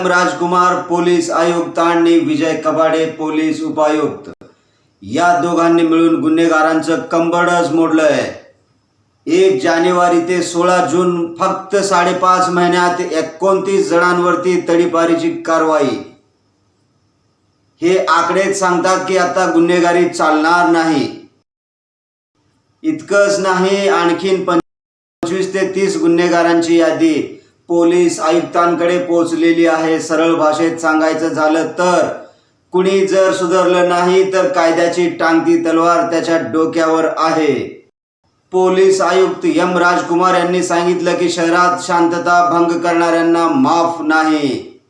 M राजकुमार police आयुक्त आणि विजय Kabade police उपायुक्त. या दोघांनी मिळून गुन्हेगारांचं कंबडच मोडलंय. एक जानेवारी ते सोळा जून फक्त साडेपाच महिन्यात एकोणतीस जणांवरती तडीपारीची कारवाई. हे आकडेच सांगतात की आता गुन्हेगारी चालणार नाही. इतकंच नाही आणखीन पंचवीस ते तीस गुन्हेगारांची यादी. पोलीस आयुक्तांकडे पोहोचलेली आहे. सरळ भाषेत सांगायचं झालं तर कुणी जर सुधारलं नाही तर कायद्याची टांगती तलवार त्याच्या डोक्यावर आहे. पोलीस आयुक्त एम. राजकुमार यांनी सांगितलं की शहरात शांतता भंग करणाऱ्यांना माफ नाही.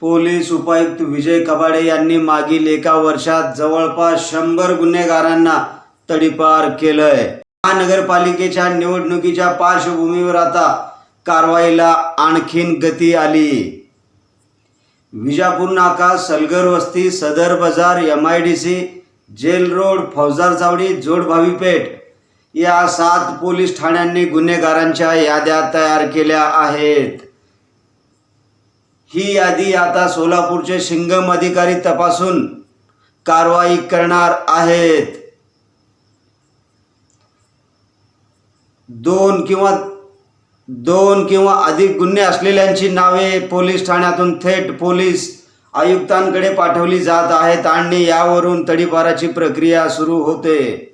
पोलीस उपायुक्त विजय कबाडे यांनी मागील एका वर्षात जवळपास शंभर गुन्हेगारांना तडीपार केलंय. महानगरपालिकेच्या निवडणुकीच्या पार्श्वभूमीवर आता कारवाईला आणखीन गती आली. विजापूर नाका Salgar Vasti Sadar Bazar M I D C jail road Faujdar Chavadi Jodbhavi पेठ या सात पोलीस ठाण्यांनी गुन्हेगारांच्या याद्या तयार केल्या आहेत. ही यादी आता सोलापूरचे शिंगम अधिकारी तपासून कारवाई करणार आहेत. दोन किंवा दोन किंवा अधिक गुन्हे असलेल्यांची नावे पोलीस ठाण्यातून थेट पोलीस आयुक्तांकडे पाठवली जात आहेत आणि यावरून तडीपाराची प्रक्रिया सुरू होते.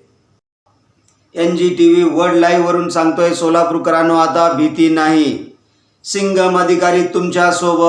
N G T V world लाईव्हवरून सांगतोय सोलापूरकरांनो आता भीती नाही. सिंगम अधिकारी तुमच्यासोबत